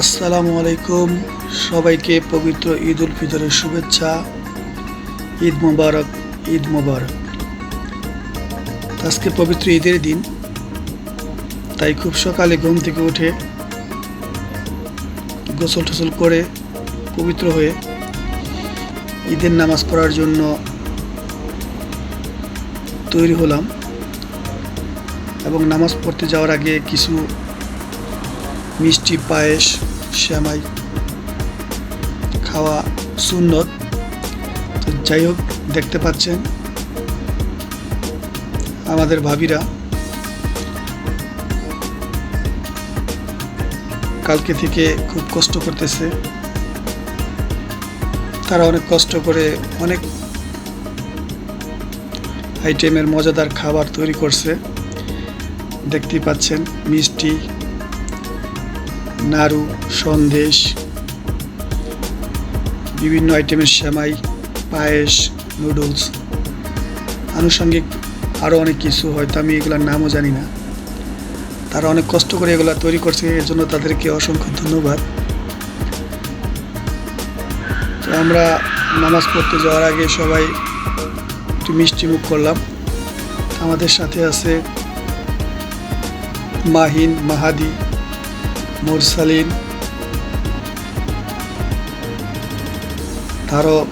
আসসালামু আলাইকুম। সবাইকে পবিত্র ঈদ উল ফিতরের শুভেচ্ছা। ঈদ মোবারক ঈদ মোবারক। আজকে পবিত্র ঈদের দিন, তাই খুব সকালে ঘুম থেকে উঠে গোসল টোসল করে পবিত্র হয়ে ঈদের নামাজ পড়ার জন্য তৈরি হলাম এবং নামাজ পড়তে যাওয়ার আগে কিছু মিষ্টি পায়েস, শ্যামাই খাওয়া সুন্নত। তো যাই হোক, দেখতে পাচ্ছেন আমাদের ভাবিরা কালকে থেকে খুব কষ্ট করতেছে। তারা অনেক কষ্ট করে অনেক আইটেমের মজাদার খাবার তৈরি করছে। দেখতেই পাচ্ছেন মিষ্টি নাড়ু, সন্দেশ, বিভিন্ন আইটেমের সেমাই, পায়েস, নুডলস। আনুষঙ্গিক আরও অনেক কিছু হয়তো আমি এগুলোর নামও জানি না। তারা অনেক কষ্ট করে এগুলো তৈরি করছে, এর জন্য তাদেরকে অসংখ্য ধন্যবাদ। তো আমরা নামাজ পড়তে যাওয়ার আগে সবাই একটু মিষ্টি মুখ করলাম। আমাদের সাথে আছে মাহিন, মাহাদি মুরসালিন, তারও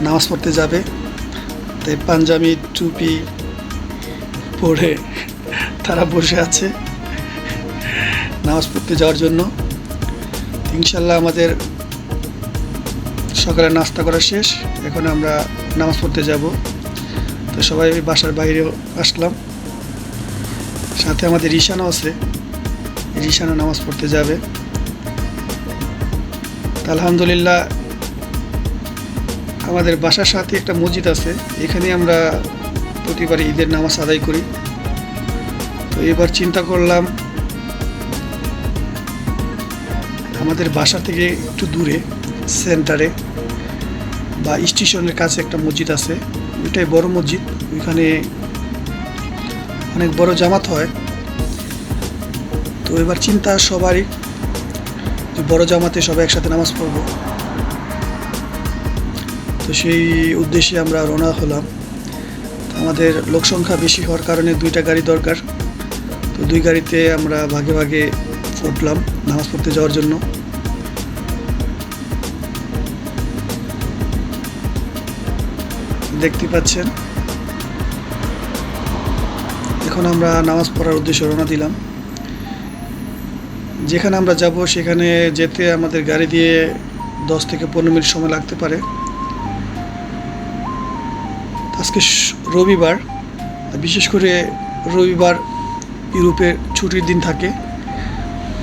নামাজ পড়তে যাবে। তাই পাঞ্জাবি, টুপি পরে তারা বসে আছে নামাজ পড়তে যাওয়ার জন্য। ইনশাল্লাহ আমাদের সকালে নাস্তা করা শেষ। এখন আমরা নামাজ পড়তে যাব। তো সবাই বাসার বাইরে আসলাম। সাথে আমাদের ঈশানও আছে। রিশানা নামাজ পড়তে যাবে। আলহামদুলিল্লাহ, আমাদের বাসার সাথে একটা মসজিদ আছে এখানে আমরা প্রতিবার ঈদের নামাজ আদায় করি। তো এবার চিন্তা করলাম, আমাদের বাসা থেকে একটু দূরে, সেন্টারে বা স্টেশনের কাছে একটা মসজিদ আছে। ওইটাই বড় মসজিদ, ওইখানে অনেক বড় জামাত হয়। তো এবার চিন্তা সবারই বড় জামাতে সবাই একসাথে নামাজ পড়ব। তো সেই উদ্দেশ্যে আমরা রওনা হলাম। আমাদের লোক সংখ্যা বেশি হওয়ার কারণে দুইটা গাড়ি দরকার। তো দুই গাড়িতে আমরা ভাগে ভাগে উঠলাম নামাজ পড়তে যাওয়ার জন্য। দেখতে পাচ্ছেন। এখন আমরা নামাজ পড়ার উদ্দেশ্যে রওনা দিলাম। যেখানে আমরা যাব, সেখানে যেতে আমাদের গাড়ি দিয়ে দশ থেকে পনেরো মিনিট সময় লাগতে পারে। আজকে রবিবার বিশেষ করে রবিবার ইউরোপে ছুটির দিন থাকে।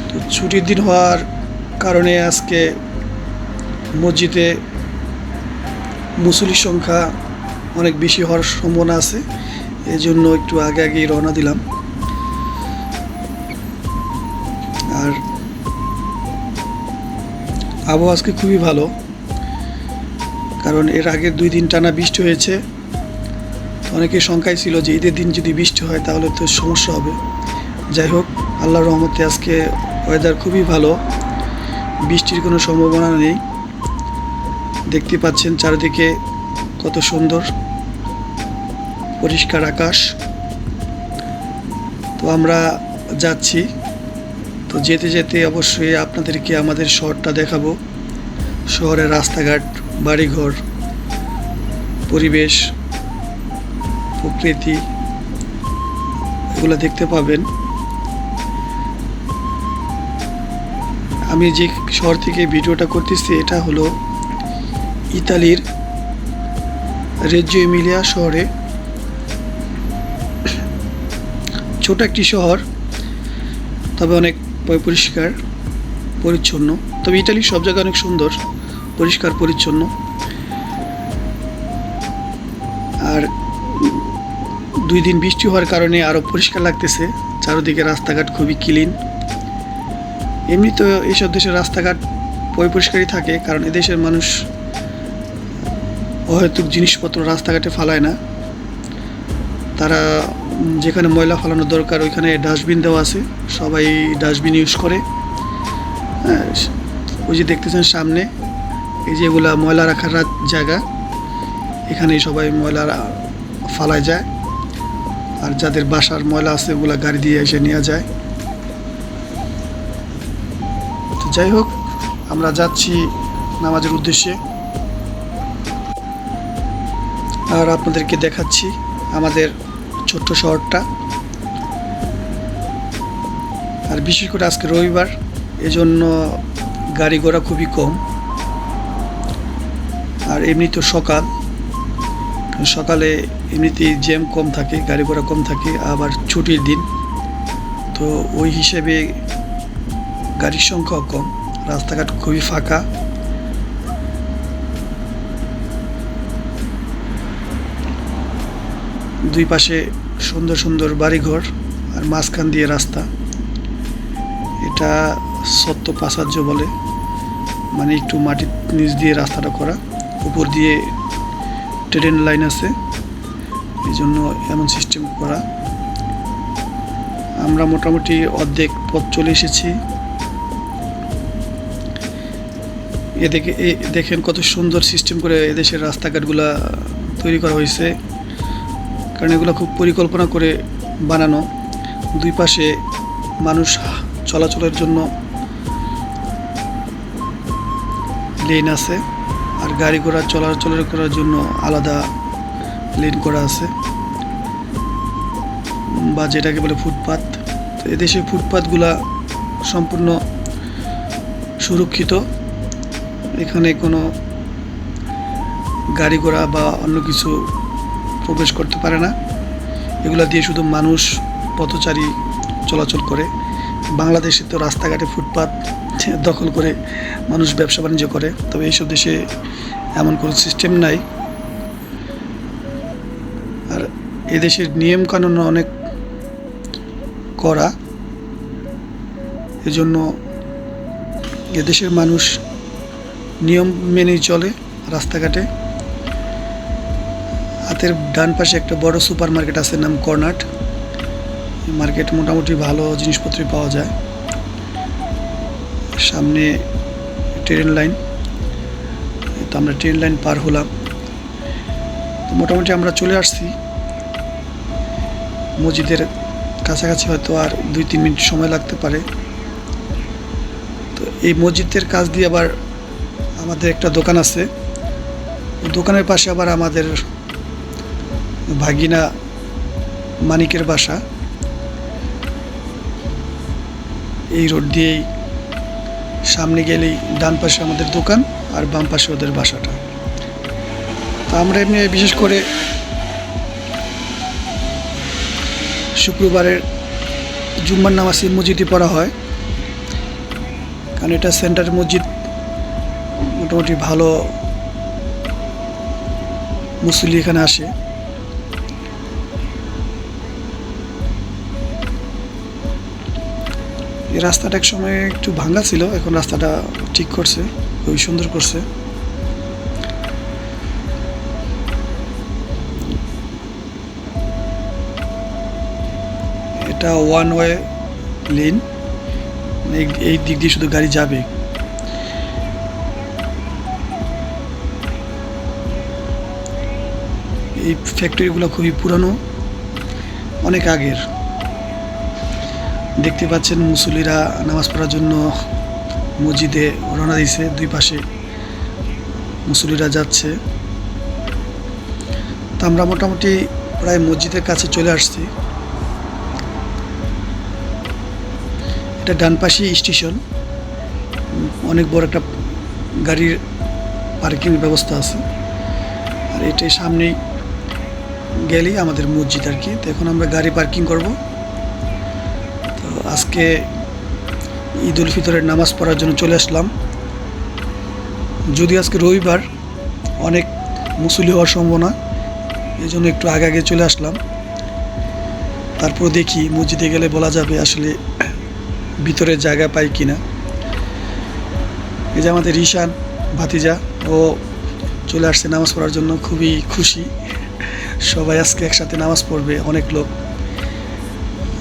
তো ছুটির দিন হওয়ার কারণে আজকে মসজিদে মুসলির সংখ্যা অনেক বেশি হওয়ার সম্ভাবনা আছে। এই জন্য একটু আগে আগেই রওনা দিলাম। আর আবহাওয়া আজকে খুবই ভালো। কারণ এর আগের দুই দিন টানা বৃষ্টি হয়েছে। অনেকের শঙ্কায় ছিল যে ঈদের দিন যদি বৃষ্টি হয় তাহলে তো সমস্যা হবে। যাই হোক, আল্লাহর রহমতে আজকে ওয়েদার খুবই ভালো। বৃষ্টির কোনো সম্ভাবনা নেই। দেখতে পাচ্ছেন চারিদিকে কত সুন্দর পরিষ্কার আকাশ। তো আমরা যাচ্ছি। তো যেতে যেতে অবশ্যই আপনাদেরকে আমাদের শহরটা দেখাবো। শহরের রাস্তাঘাট, বাড়িঘর, পরিবেশ, প্রকৃতি, এগুলো দেখতে পাবেন। আমি যে শহর থেকে ভিডিওটা করতেছি, এটা হলো ইতালির রেজিও এমিলিয়া শহরে। ছোট একটি শহর, তবে অনেক পরিষ্কার, পরিচ্ছন্ন। তবে ইটালির সব জায়গা অনেক সুন্দর, পরিষ্কার, পরিচ্ছন্ন। আর দুই দিন বৃষ্টি হওয়ার কারণে আরও পরিষ্কার লাগতেছে। চারিদিকে রাস্তাঘাট খুবই ক্লিন। এমনি তো এইসব দেশের রাস্তাঘাট পরিষ্কারই থাকে, কারণ এদেশের মানুষ অহেতুক জিনিসপত্র রাস্তাঘাটে ফালায় না। তারা যেখানে ময়লা ফেলানোর দরকার, ওইখানে ডাস্টবিন দেওয়া আছে। সবাই ডাস্টবিন ইউজ করে। হ্যাঁ ওই যে দেখতেছেন সামনে, এই যে এগুলা ময়লা রাখার জায়গা। এখানেই সবাই ময়লা ফালায় যায়। আর যাদের বাসার ময়লা আছে, ওগুলা গাড়ি দিয়ে এসে নিয়ে যায়। তো যাই হোক, আমরা যাচ্ছি নামাজের উদ্দেশ্যে। আর আপনাদেরকে দেখাচ্ছি আমাদের ছোট্ট শহরটা। আর বিশেষ করে আজকে রবিবার, এজন্য গাড়ি ঘোড়া খুবই কম। আর এমনি তো সকাল সকালে এমনিতেই জ্যাম কম থাকে, গাড়ি ঘোড়া কম থাকে, আবার ছুটির দিন। তো ওই হিসেবে গাড়ির সংখ্যাও কম, রাস্তাঘাট খুবই ফাঁকা। দুই পাশে সুন্দর সুন্দর বাড়িঘর আর মাঝখান দিয়ে রাস্তা। এটা সত্য পাসার্য বলে মানে একটু মাটির নিচ দিয়ে রাস্তাটা করা। উপর দিয়ে ট্রেন লাইন আছে এই জন্য এমন সিস্টেম করা। আমরা মোটামুটি অর্ধেক পথ চলে এসেছি। এদিকে দেখেন কত সুন্দর সিস্টেম করে এদেশের রাস্তাঘাটগুলা তৈরি করা হয়েছে। কারণ এগুলো খুব পরিকল্পনা করে বানানো। দুই পাশে মানুষ চলাচলের জন্য লেন আছে, আর গাড়ি ঘোড়া চলাচলের করার জন্য আলাদা লেন করা আছে। বা যেটাকে বলে ফুটপাত। তো এদেশে ফুটপাতগুলা সম্পূর্ণ সুরক্ষিত। এখানে কোনো গাড়ি ঘোড়া বা অন্য কিছু প্রবেশ করতে পারে না। এগুলা দিয়ে শুধু মানুষ পথচারী চলাচল করে। বাংলাদেশে তো রাস্তাঘাটে ফুটপাত দখল করে মানুষ ব্যবসা বাণিজ্য করে। তবে এইসব দেশে এমন কোনো সিস্টেম নাই। আর এদেশের নিয়ম কানুন অনেক করা এজন্য এদেশের মানুষ নিয়ম মেনেই চলে রাস্তাঘাটে। হাতের ডান পাশে একটা বড় সুপার মার্কেট আছে, নাম কর্নাট। মার্কেট মোটামুটি ভালো জিনিসপত্রই পাওয়া যায়। সামনে ট্রেন লাইন। তো আমরা ট্রেন লাইন পার হলাম। তো মোটামুটি আমরা চলে আসছি। মসজিদের কাছাকাছি হয়তো আর দুই তিন মিনিট সময় লাগতে পারে। তো এই মসজিদের কাছ দিয়ে আবার আমাদের একটা দোকান আছে। দোকানের পাশে আবার আমাদের ভাগিনা মানিকের বাসা। এই রোড দিয়েই সামনে গেলেই ডান পাশে আমাদের দোকান আর বাম পাশে ওদের বাসাটা। তা আমরা এমনি বিশেষ করে শুক্রবারের জুম্মার নামাজ এই মসজিদে পড়া হয়। কারণ এটা সেন্টার মসজিদ, মোটামুটি ভালো মুসলি এখানে আসে। এই রাস্তাটা এক সময় একটু ভাঙা ছিল, এখন রাস্তাটা ঠিক করছে, খুবই সুন্দর করছে। এটা ওয়ান ওয়ে লেন এই দিক দিয়ে শুধু গাড়ি যাবে। এই ফ্যাক্টরিগুলো খুবই পুরানো, অনেক আগের। দেখতে পাচ্ছেন মুসল্লিরা নামাজ পড়ার জন্য মসজিদে রওনা দিয়েছে দুই পাশে। মুসল্লিরা যাচ্ছে। তো আমরা মোটামুটি প্রায় মসজিদের কাছে চলে আসছি। এটা ডান পাশে স্টেশন। অনেক বড় একটা গাড়ির পার্কিং ব্যবস্থা আছে। আর এটাই সামনেই গেলেই আমাদের মসজিদ আর কি। তো এখন আমরা গাড়ি পার্কিং করব। আজকে ঈদ উল ফিতরের নামাজ পড়ার জন্য চলে আসলাম। যদি আজকে রবিবার, অনেক মুসলি হওয়ার সম্ভাবনা এই জন্য একটু আগে আগে চলে আসলাম। তারপর দেখি মসজিদে গেলে বলা যাবে আসলে ভিতরে জায়গা পাই কি না এই যে আমাদের রিশান ভাতিজা, ও চলে আসছে নামাজ পড়ার জন্য, খুবই খুশি। সবাই আজকে একসাথে নামাজ পড়বে, অনেক লোক।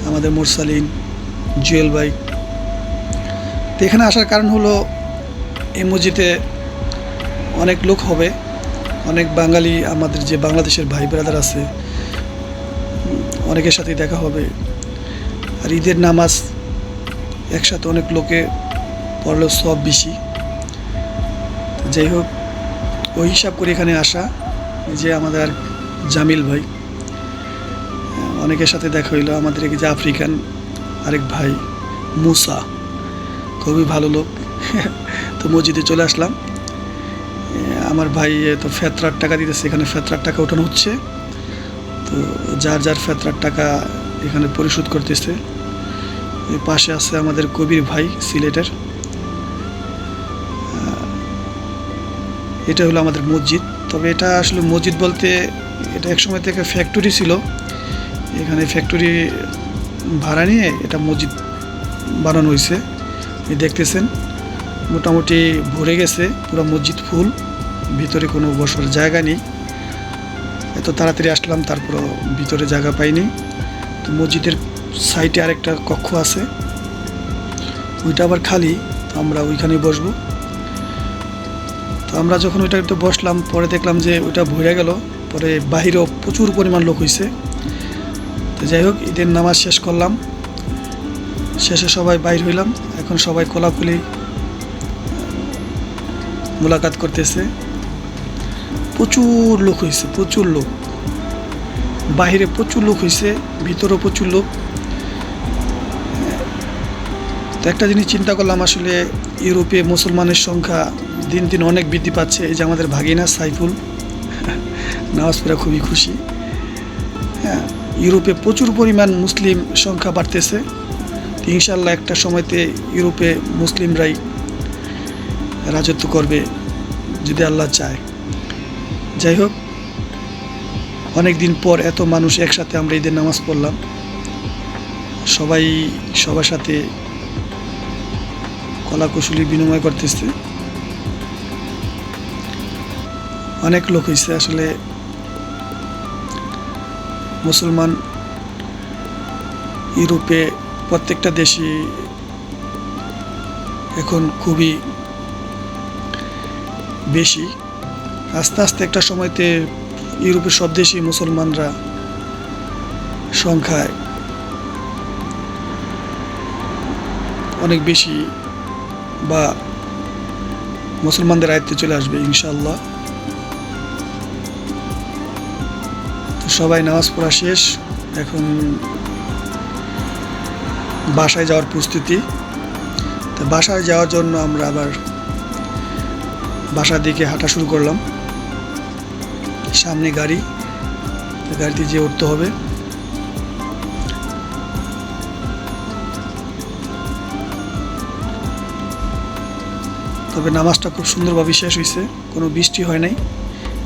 আমাদের মোরসালিন জুয়েল ভাই। তো এখানে আসার কারণ হলো এই মসজিদে অনেক লোক হবে, অনেক বাঙালি আমাদের যে বাংলাদেশের ভাই ব্রাদার আছে অনেকের সাথে দেখা হবে। আর ঈদের নামাজ একসাথে অনেক লোকে পড়লেও সব বেশি। যাই হোক, ওই হিসাব করে এখানে আসা যে আমাদের জামিল ভাই। অনেকের সাথে দেখা হইল, আমাদের যে আফ্রিকান আরেক ভাই, মুসা। খুবই ভালো লোক। তো মসজিদে চলে আসলাম। আমার ভাই তো ফেতরার টাকা দিতেছে, এখানে ফেতরার টাকা ওঠানো হচ্ছে। তো যার যার ফেতরার টাকা এখানে পরিশোধ করতেছে। পাশে আছে আমাদের কবির ভাই, সিলেটের। এটা হলো আমাদের মসজিদ। তবে এটা আসলে মসজিদ বলতে, এটা একসময় থেকে ফ্যাক্টরি ছিল। এখানে ফ্যাক্টরি ভাড়া নিয়ে এটা মসজিদ বানানো হয়েছে দেখতেছেন, মোটামুটি ভরে গেছে, পুরো মসজিদ ফুল, ভিতরে কোনো বসার জায়গা নেই। এত তাড়াতাড়ি আসলাম, তারপরও ভিতরে জায়গা পাইনি। তো মসজিদের সাইডে আরেকটা কক্ষ আছে, ওইটা আবার খালি আমরা ওইখানেই বসবো। তো আমরা যখন ওইটা একটু বসলাম, পরে দেখলাম যে ওইটা ভরে গেল, পরে বাহিরেও প্রচুর পরিমাণ লোক হয়েছে তো যাই হোক, ঈদের নামাজ শেষ করলাম। শেষে সবাই বাইর হইলাম। এখন সবাই কোলাকুলি মোলাকাত করতেছে। প্রচুর লোক হয়েছে প্রচুর লোক। বাহিরে প্রচুর লোক হয়েছে ভিতরেও প্রচুর লোক। তো একটা জিনিস চিন্তা করলাম, আসলে ইউরোপে মুসলমানের সংখ্যা দিন দিন অনেক বৃদ্ধি পাচ্ছে। এই যে আমাদের ভাগিনা সাইফুল, নামাজ পড়া খুবই খুশি। ইউরোপে প্রচুর পরিমাণ মুসলিম সংখ্যা বাড়তেছে। ইনশাল্লাহ একটা সময়তে ইউরোপে মুসলিমরাই রাজত্ব করবে যদি আল্লাহ চায়। যাই হোক অনেক দিন পর এত মানুষ একসাথে আমরা ঈদের নামাজ পড়লাম। সবাই সবার সাথে কলা কুশলী বিনিময় করতেছে। অনেক লোক হয়েছে আসলে মুসলমান ইউরোপে প্রত্যেকটা দেশই এখন খুবই বেশি। আস্তে আস্তে একটা সময়তে ইউরোপের সব দেশই মুসলমানরা সংখ্যায় অনেক বেশি বা মুসলমানদের আয়ত্তে চলে আসবে ইনশাল্লাহ সবাই নামাজ পড়া শেষ। এখন বাসায় যাওয়ার প্রস্তুতি। তো বাসায় যাওয়ার জন্য আমরা আবার বাসার দিকে হাঁটা শুরু করলাম। সামনে গাড়ি গাড়িতে যেয়ে উঠতে হবে। তবে নামাজটা খুব সুন্দরভাবে শেষ হয়েছে, কোনো বৃষ্টি হয় নাই।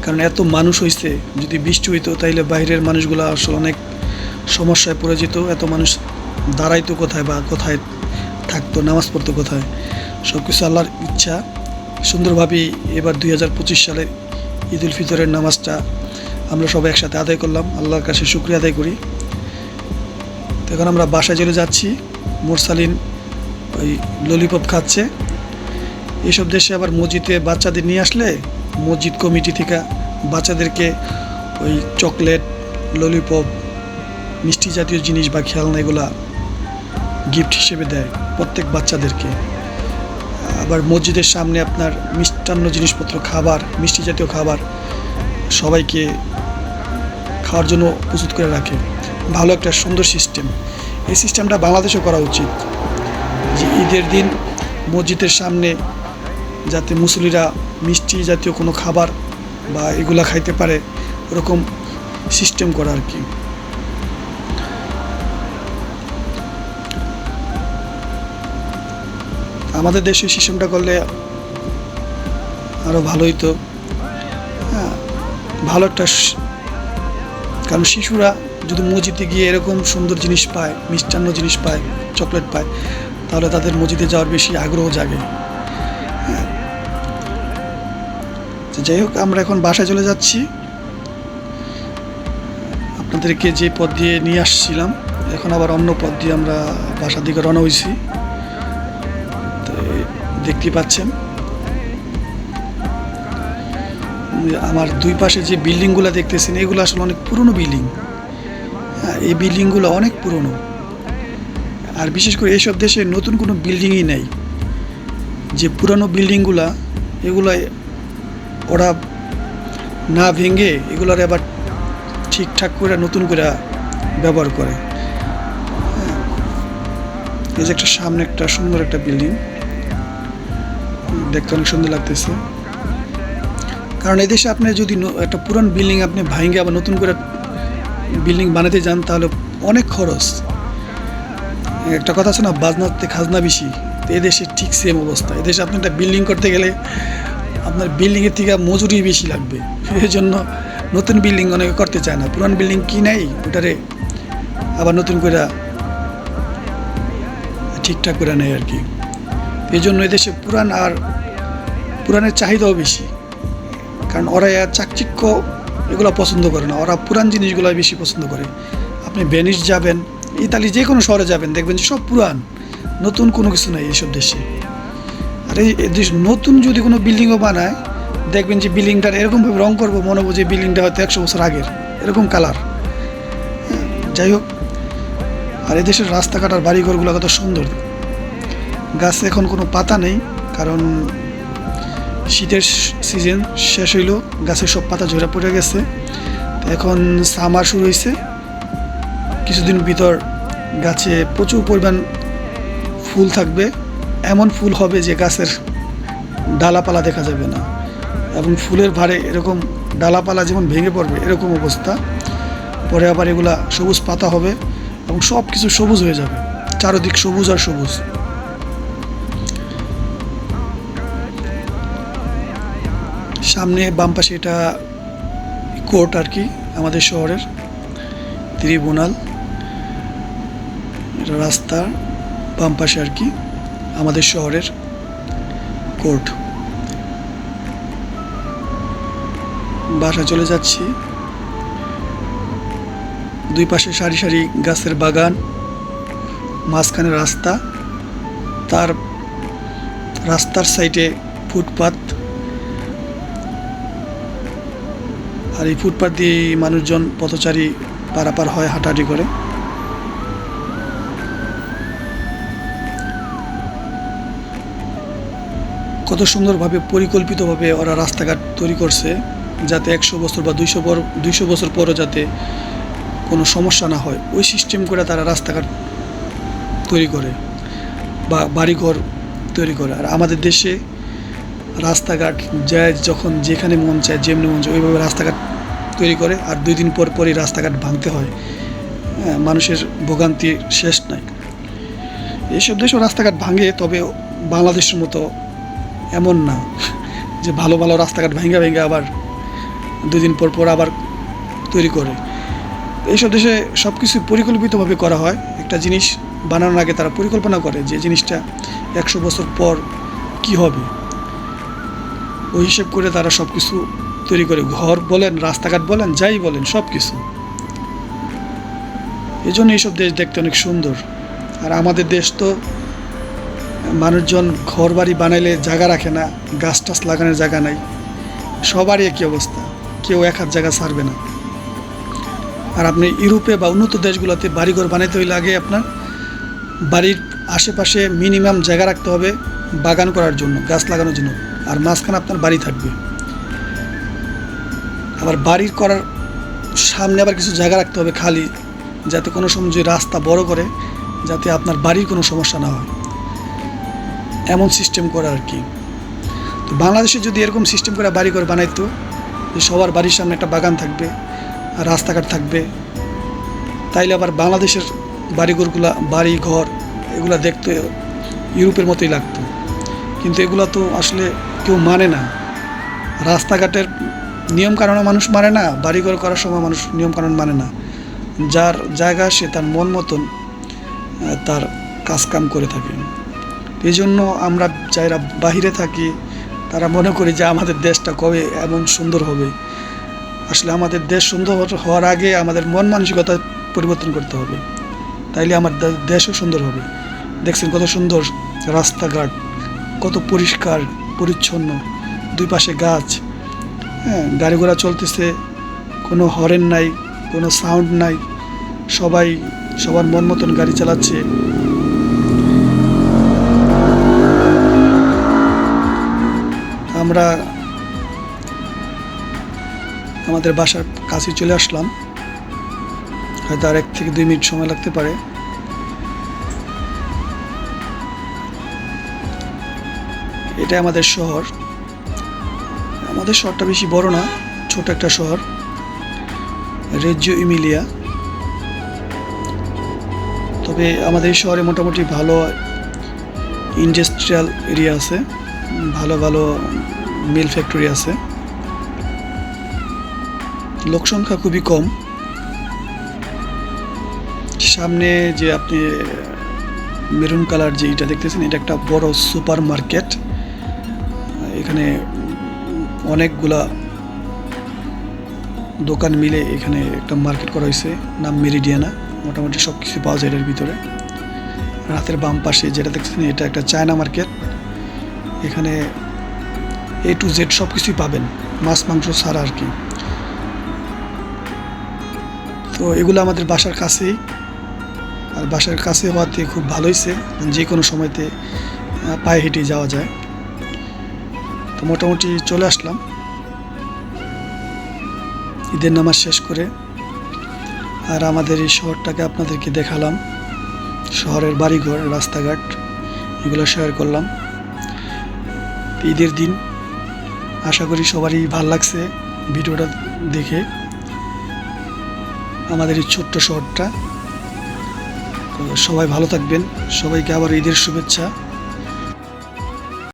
কারণ এত মানুষ হয়েছে যদি বৃষ্টি হইতো তাইলে বাইরের মানুষগুলো আসলে অনেক সমস্যায় পড়ে যেত। এত মানুষ দাঁড়াইতো কোথায় বা কোথায় থাকতো, নামাজ পড়তো কোথায়? সব কিছু আল্লাহর ইচ্ছা। সুন্দরভাবেই এবার দুই হাজার পঁচিশ সালে ঈদ উল ফিতরের নামাজটা আমরা সবাই একসাথে আদায় করলাম। আল্লাহর কাছে শুক্রিয়া আদায় করি। এখন আমরা বাসায় চলে যাচ্ছি। মোরসালিন ওই ললিপপ খাচ্ছে। এসব দেশে আবার মসজিদে বাচ্চাদের নিয়ে আসলে মসজিদ কমিটি থেকে বাচ্চাদেরকে ওই চকলেট ললিপপ মিষ্টি জাতীয় জিনিস বা খেলনা এগুলা গিফট হিসেবে দেয় প্রত্যেক বাচ্চাদেরকে। আবার মসজিদের সামনে আপনার মিষ্টান্ন জিনিসপত্র, খাবার, মিষ্টি জাতীয় খাবার সবাইকে খাওয়ার জন্য প্রস্তুত করে রাখে। ভালো একটা সুন্দর সিস্টেম এই সিস্টেমটা বাংলাদেশেও করা উচিত যে ঈদের দিন মসজিদের সামনে যাতে মুসলিরা মিষ্টি জাতীয় কোনো খাবার বা এগুলা খাইতে পারে, ওরকম সিস্টেম করা আর কি। আমাদের দেশে সিস্টেমটা করলে আরও ভালোই তো। হ্যাঁ ভালো একটা কারণ শিশুরা যদি মসজিদে গিয়ে এরকম সুন্দর জিনিস পায়, মিষ্টান্ন জিনিস পায়, চকলেট পায়, তাহলে তাদের মসজিদে যাওয়ার বেশি আগ্রহ জাগে। যাই হোক, আমরা এখন বাসায় চলে যাচ্ছি। আপনাদেরকে যে পথ দিয়ে নিয়ে আসছিলাম, এখন আবার অন্য পথ দিয়ে আমরা বাসার দিকে রওনা হয়েছি। তো দেখতে পাচ্ছেন। আমার দুই পাশে যে বিল্ডিংগুলো দেখতেছেন, এগুলো আসলে অনেক পুরনো বিল্ডিং। হ্যাঁ এই বিল্ডিংগুলো অনেক পুরনো। আর বিশেষ করে এইসব দেশে নতুন কোনো বিল্ডিংই নেই। যে পুরানো বিল্ডিংগুলা এগুলো ওরা না ভেঙে এগুলোর আবার ঠিকঠাক করে, নতুন করে ব্যবহার করে। এই যে একটা সামনে একটা সুন্দর একটা বিল্ডিং। দেখতে অনেক সুন্দর লাগতেছে। কারণ এদেশে আপনি যদি একটা পুরান বিল্ডিং আপনি ভাঙে আবার নতুন করে বিল্ডিং বানাতে যান, তাহলে অনেক খরচ। একটা কথা আছে না বাজনাতে খাজনা বেশি। তো এদেশে ঠিক সেম অবস্থা। এদেশে আপনি একটা বিল্ডিং করতে গেলে আপনার বিল্ডিংয়ের থেকে মজুরি বেশি লাগবে। এই জন্য নতুন বিল্ডিং অনেকে করতে চায় না। পুরান বিল্ডিং কি নেই? ওটারে আবার নতুন করে ঠিকঠাক করে নেয় আর কি। এই জন্য এদেশে পুরান আর পুরানের চাহিদাও বেশি। কারণ ওরা আর চাকচিক্য এগুলো পছন্দ করে না। ওরা পুরান জিনিসগুলো বেশি পছন্দ করে। আপনি ভেনিস যাবেন ইতালি যে কোনো শহরে যাবেন, দেখবেন যে সব পুরান। নতুন কোনো কিছু নেই এইসব দেশে। আর, এই নতুন যদি কোনো বিল্ডিংও বানায়, দেখবেন যে বিল্ডিংটার এরকমভাবে রং করব, মনে হব যে বিল্ডিংটা হয়তো একশো বছর আগের, এরকম কালার যাই হোক। আর এদেশের রাস্তাঘাট আর বাড়িঘরগুলো কত সুন্দর। গাছে এখন কোনো পাতা নেই, কারণ শীতের সিজন শেষ হইল, গাছের সব পাতা ঝরে পড়ে গেছে। এখন সামার শুরু হয়েছে কিছুদিন ভিতর গাছে প্রচুর পরিমাণ ফুল থাকবে। এমন ফুল হবে যে গাছের ডালাপালা দেখা যাবে না। এবং ফুলের ভারে এরকম ডালাপালা যেমন ভেঙে পড়বে, এরকম অবস্থা। পরে আবার এগুলা সবুজ পাতা হবে এবং সব কিছু সবুজ হয়ে যাবে। চারদিক সবুজ আর সবুজ। সামনে বাম পাশে এটা কোর্ট আর কি, আমাদের শহরের ত্রিবুনাল এটা রাস্তার বাম পাশে আর কি। আমাদের শহরের কোর্ট। বাসা চলে যাচ্ছি। দুই পাশে সারি সারি গাছের বাগান, মাঝখানে রাস্তা, তার রাস্তার সাইডে ফুটপাত। আর এই ফুটপাত দিয়ে মানুষজন পথচারী পারাপার হয় হাঁটাহাঁটি করে। কত সুন্দরভাবে পরিকল্পিতভাবে ওরা রাস্তাঘাট তৈরি করছে যাতে একশো বছর বা দুইশো পর দুইশো বছর পরও যাতে কোনো সমস্যা না হয়। ওই সিস্টেম করে তারা রাস্তাঘাট তৈরি করে বা বাড়িঘর তৈরি করে। আর আমাদের দেশে রাস্তাঘাট যায় যখন যেখানে মন চায় যেমনি মন চায় ওইভাবে রাস্তাঘাট তৈরি করে আর দুই দিন পর পরই রাস্তাঘাট ভাঙতে হয়। হ্যাঁ, মানুষের ভোগান্তির শেষ নাই। এইসব দেশেও রাস্তাঘাট ভাঙে তবে বাংলাদেশের মতো এমন না যে ভালো ভালো রাস্তাঘাট ভেঙে ভেঙে আবার দুদিন পর পর আবার তৈরি করে। এইসব দেশে সব কিছু পরিকল্পিতভাবে করা হয়। একটা জিনিস বানানোর আগে তারা পরিকল্পনা করে যে জিনিসটা একশো বছর পর কি হবে। ওই হিসেব করে তারা সব কিছু তৈরি করে। ঘর বলেন, রাস্তাঘাট বলেন, যাই বলেন সব কিছু এই জন্য এইসব দেশ দেখতে অনেক সুন্দর। আর আমাদের দেশ তো মানুষজন ঘর বাড়ি বানাইলে জায়গা রাখে না, গাছ টাছ লাগানোর জায়গা নাই। সবারই একই অবস্থা, কেউ এক হাত জায়গা ছাড়বে না। আর আপনি ইউরোপে বা উন্নত দেশগুলোতে বাড়িঘর বানাইতে হইলে আগে আপনার বাড়ির আশেপাশে মিনিমাম জায়গা রাখতে হবে বাগান করার জন্য, গাছ লাগানোর জন্য। আর মাঝখানে আপনার বাড়ি থাকবে। আবার বাড়ির করার সামনে আবার কিছু জায়গা রাখতে হবে খালি, যাতে কোনো সময় যে রাস্তা বড় করে, যাতে আপনার বাড়ির কোনো সমস্যা না হয়। এমন সিস্টেম করা আর কি তো বাংলাদেশে যদি এরকম সিস্টেম করে বাড়ি করে বানাইতো, যে সবার বাড়ির সামনে একটা বাগান থাকবে, আর রাস্তাঘাট থাকবে, তাইলে আবার বাংলাদেশের বাড়িঘরগুলা বাড়ি ঘর এগুলা দেখতে ইউরোপের মতোই লাগতো। কিন্তু এগুলো তো আসলে কেউ মানে না। রাস্তাঘাটের নিয়ম কারণে মানুষ মানে না, বাড়িঘর করার সময় মানুষ নিয়ম কারণ মানে না। যার জায়গা সে তার মন মতন তার কাজকাম করে থাকে। এই জন্য আমরা যারা বাহিরে থাকি, তারা মনে করি যে আমাদের দেশটা কবে এমন সুন্দর হবে। আসলে আমাদের দেশ সুন্দর হওয়ার আগে আমাদের মন মানসিকতা পরিবর্তন করতে হবে। তাইলে আমার দেশও সুন্দর হবে। দেখছেন কত সুন্দর রাস্তাঘাট, কত পরিষ্কার, পরিচ্ছন্ন, দুই পাশে গাছ হ্যাঁ গাড়ি ঘোড়া চলতেছে, কোনো হরেন নাই, কোনো সাউন্ড নাই, সবাই সবার মন মতন গাড়ি চালাচ্ছে। আমরা আমাদের বাসার কাছে চলে আসলাম। হয়তো আর এক থেকে দুই মিনিট সময় লাগতে পারে। এটা আমাদের শহর। আমাদের শহরটা বেশি বড় না, ছোট একটা শহর। রেজিও ইমিলিয়া। তবে আমাদের শহরে মোটামুটি ভালো ইন্ডাস্ট্রিয়াল এরিয়া আছে। ভালো ভালো মিল ফ্যাক্টরি আছে। লোক সংখ্যা খুবই কম। সামনে যে আপনি মেরুন কালার যে এটা দেখতেছেন, এটা একটা বড় সুপার মার্কেট এখানে অনেকগুলা দোকান মিলে এখানে একটা মার্কেট করা হয়েছে, নাম মেরিডিয়ানা। মোটামুটি সব কিছু পাওয়া যায় এর ভিতরে। রাতের বাম পাশে যেটা দেখতেছেন, এটা একটা চায়না মার্কেট। এখানে এ টু জেড সব কিছুই পাবেন, মাছ, মাংস ছাড়া আর কি। তো এগুলো আমাদের বাসার কাছেই। আর বাসার কাছে হওয়াতে খুব ভালো হয়েছে, যে কোনো সময়তে পায়ে হেঁটে যাওয়া যায়। তো মোটামুটি চলে আসলাম। ঈদের নামাজ শেষ করে আর আমাদের এই শহরটাকে আপনাদেরকে দেখালাম। শহরের বাড়িঘর, রাস্তাঘাট, এগুলো শেয়ার করলাম। ঈদের দিন আশা করি সবারই ভালো লাগছে ভিডিওটা দেখে। আমাদের এই ছোট্ট শহরটা। সবাই ভালো থাকবেন। সবাইকে আবার ঈদের শুভেচ্ছা।